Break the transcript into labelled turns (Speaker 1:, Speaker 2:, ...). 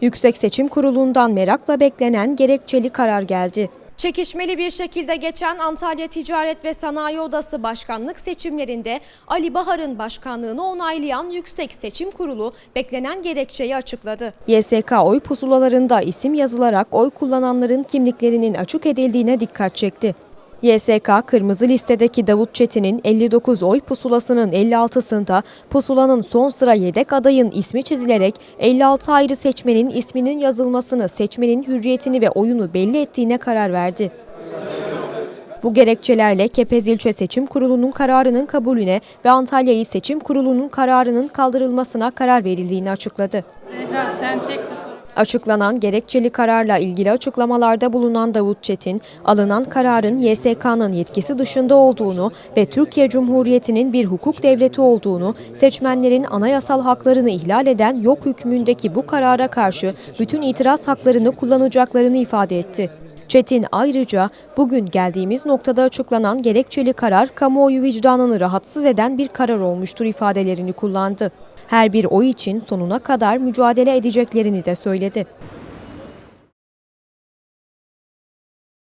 Speaker 1: Yüksek Seçim Kurulu'ndan merakla beklenen gerekçeli karar geldi. Çekişmeli bir şekilde geçen Antalya Ticaret ve Sanayi Odası başkanlık seçimlerinde Ali Bahar'ın başkanlığını onaylayan Yüksek Seçim Kurulu beklenen gerekçeyi açıkladı. YSK oy pusulalarında isim yazılarak oy kullananların kimliklerinin açık edildiğine dikkat çekti. YSK kırmızı listedeki Davut Çetin'in 59 oy pusulasının 56'sında pusulanın son sıra yedek adayın ismi çizilerek 56 ayrı seçmenin isminin yazılmasını seçmenin hürriyetini ve oyunu belli ettiğine karar verdi. Bu gerekçelerle Kepez İlçe Seçim Kurulu'nun kararının kabulüne ve Antalya İl Seçim Kurulu'nun kararının kaldırılmasına karar verildiğini açıkladı.
Speaker 2: Zehra sen çek.
Speaker 1: Açıklanan gerekçeli kararla ilgili açıklamalarda bulunan Davut Çetin, alınan kararın YSK'nın yetkisi dışında olduğunu ve Türkiye Cumhuriyeti'nin bir hukuk devleti olduğunu, seçmenlerin anayasal haklarını ihlal eden yok hükmündeki bu karara karşı bütün itiraz haklarını kullanacaklarını ifade etti. Çetin ayrıca bugün geldiğimiz noktada açıklanan gerekçeli karar kamuoyu vicdanını rahatsız eden bir karar olmuştur ifadelerini kullandı. Her bir oy için sonuna kadar mücadele edeceklerini de söyledi.